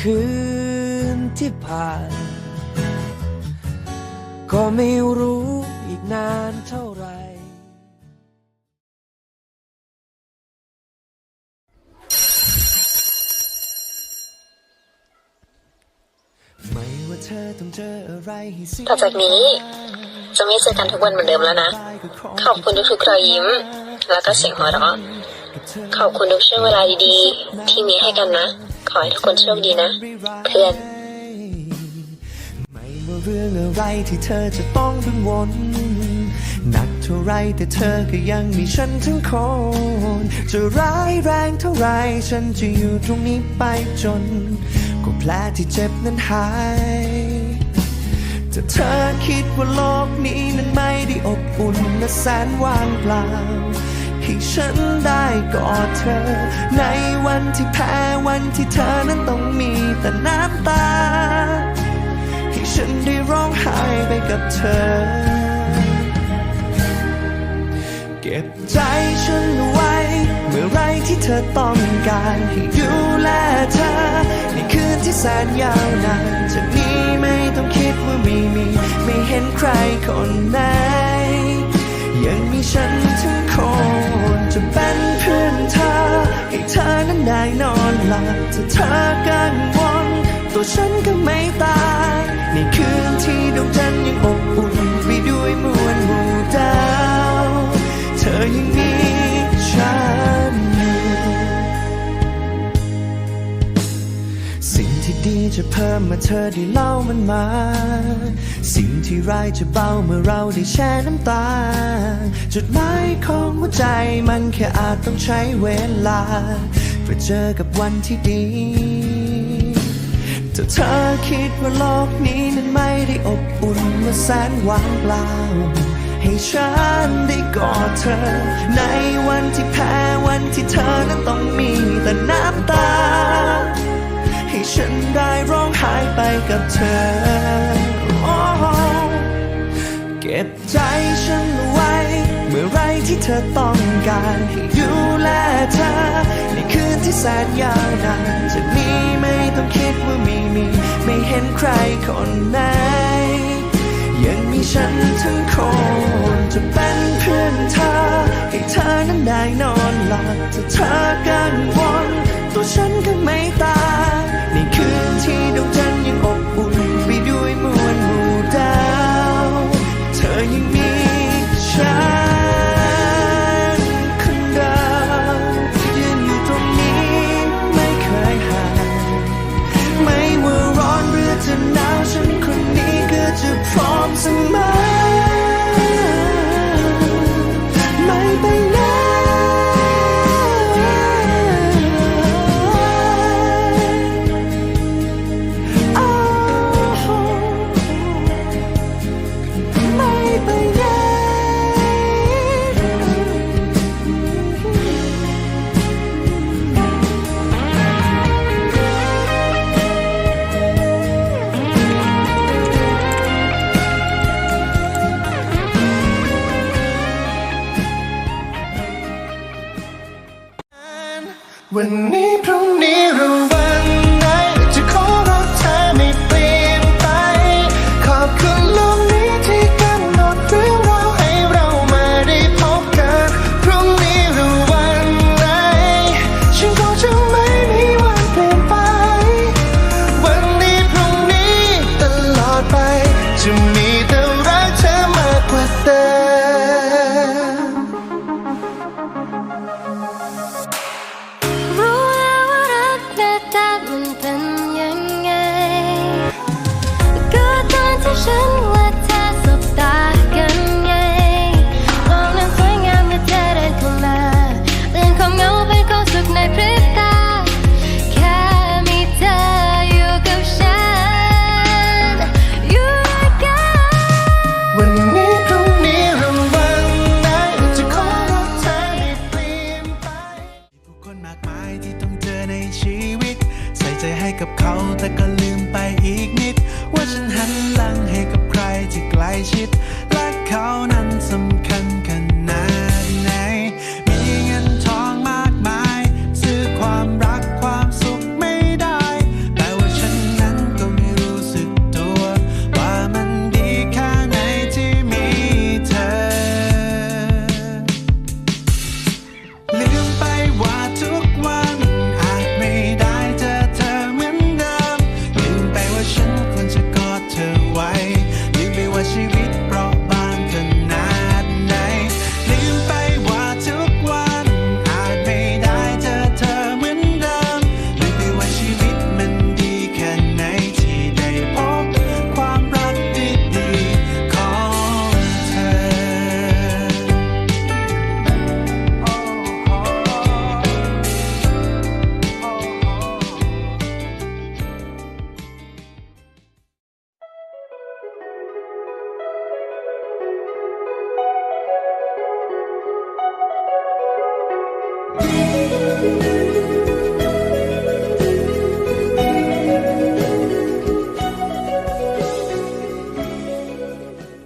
คืนที่ผ่าน ก็ไม่รู้อีกนานเท่าไหรไม่ว่าเธอต้องเจออะไรให้เสียต่อจากนี้ จะไม่เจอกันทุกวันเหมือนเดิมแล้วนะ ขอบคุณทุกๆรอยยิ้ม แล้วก็เสียงหัวเราะขอบคุณทุกช่วงเวลาดีๆ ที่มีให้กันนะ ขอให้ทุกคนโชคดีนะ เพื่อนไม่ว่าเรื่องอะไรที่เธอจะต้องกังวลหนักเท่าไรแต่เธอก็ยังมีฉันทั้งคน จะร้ายแรงเท่าไรฉันจะอยู่ตรงนี้ไปจนก็แผลที่เจ็บนั้นหายถ้าเธอคิดว่าโลกนี้นั้นไม่ได้อบอุ่นและแสนว่างเปล่า ให้ฉันได้กอดเธอ ในวันที่แพ้วันที่เธอนั้นต้องมีแต่น้ำตา ให้ฉันได้ร้องไห้ไปกับเธอ เก็บใจฉันไว้ เมื่อไรที่เธอต้องการให้ดูแลเธอ ในคืนที่แสนยาวนานจากนี้ไม่ต้องคิดว่าไม่มี ไม่เห็นใครคนไหน ได้นอนหลับถ้าเธอกังวลตัวฉันก็ไม่ตายในคืนที่ดวงจันทร์ยังอบอุ่นไปด้วยมวลหมู่ดาว เธอยังมีฉันอยู่สิ่งที่ดีจะเพิ่มเมื่อเธอได้เล่ามันมา สิ่งที่ร้ายจะเบาเมื่อเราได้แช่น้ำตา จุดหมายของหัวใจมันแค่อาจต้องใช้เวลา เจอกับวันที่ดี ถ้าเธอคิดว่าโลกนี้นั้นไม่ได้อบอุ่นและแสนว่างเปล่า ให้ฉันได้กอดเธอ ในวันที่แพ้วันที่เธอนั้นต้องมีแต่น้ำตา ให้ฉันได้ร้องไห้ไปกับเธอ เก็บใจฉันไว้ มื่อไรที่เธอต้องการให้ดูแลเธอ ในคืนที่แสนยาวนานจากนี้ไม่ต้องคิดว่าไม่มี ไม่เห็นใครคนไหน ยังมีฉันทั้งคนจะเป็นเพื่อนเธอ ให้เธอนั้นได้นอนหลับถ้าเธอกังวล วั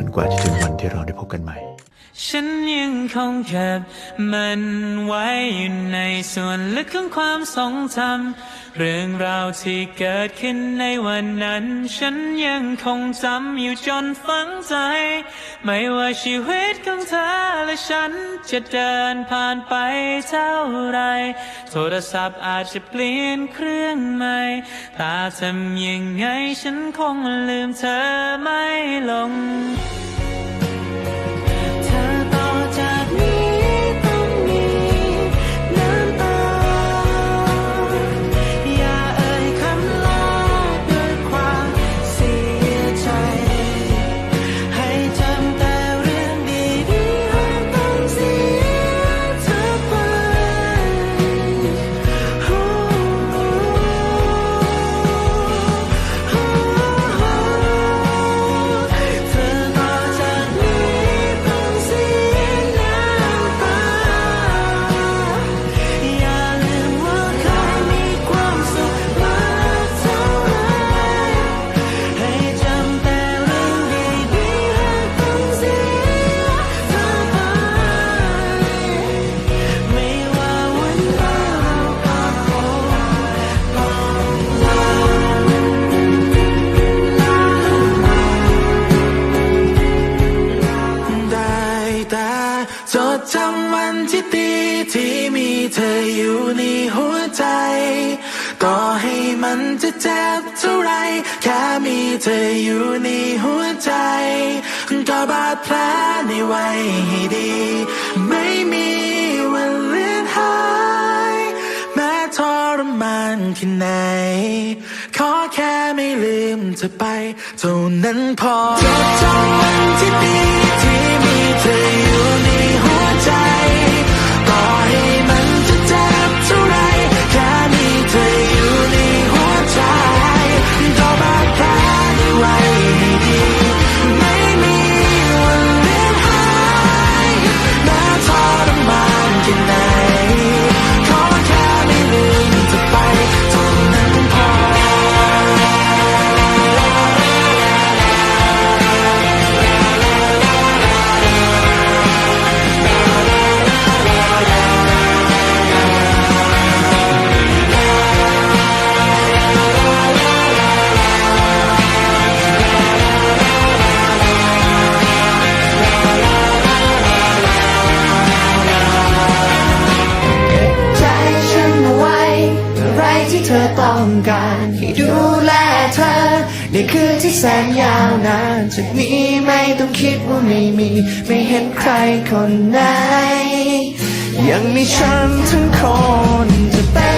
จนกว่าจะถึงวันที่เราได้พบกันใหม่ ฉันยังคงเก็บมันไว้อยู่ในส่วนลึกของความทรงจำเรื่องราวที่เกิดขึ้นในวันนั้น ฉันยังคงจำอยู่จนฝังใจ ไม่ว่าชีวิตของเธอและฉันจะเดินผ่านไปเท่าไร โทรศัพท์อาจจะเปลี่ยนเครื่องใหม่ตาทำยังไงฉันคงลืมเธอไม่ลง มันจะเจ็บเท่าไร แค่มีเธออยู่ในหัวใจก็บาดแผลในไว้ให้ดี ไม่มีวันเลือนหาย แม้ทรมานแค่ไหน ขอแค่ไม่ลืมเธอไป เท่านั้นพอจดจำวันที่ดี ในคืนที่แสนยาวนานจากนี้ไม่ต้องคิดว่าไม่มี ไม่เห็นใครคนไหน ยังมีฉันทั้งคนจะเป็น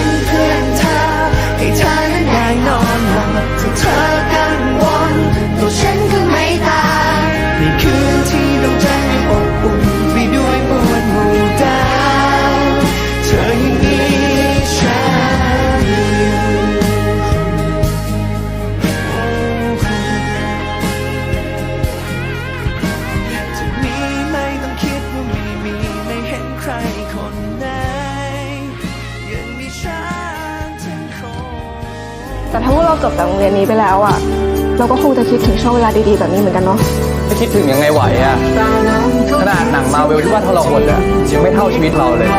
เราจบจากโรงเรียนนี้ไปแล้วอะเราก็คงจะคิดถึงช่วงเวลาดีๆแบบนี้เหมือนกันเนาะจะคิดถึงยังไงไหวอะขนาดหนังมาเวลที่ว่าทรหดอะยังไม่เท่าชีวิตเราเลย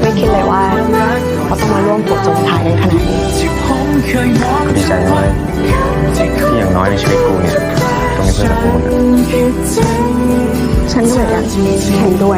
ไม่คิดเลยว่าเขาต้องมาร่วมปลุกจนสุดท้ายในขนาดนี้ดีใจมากที่อย่างน้อยในชีวิตกูเนี่ยต้องมีเพื่อนกับกูคนหนึ่งฉันก็เหมือนกันเห็นด้วยเ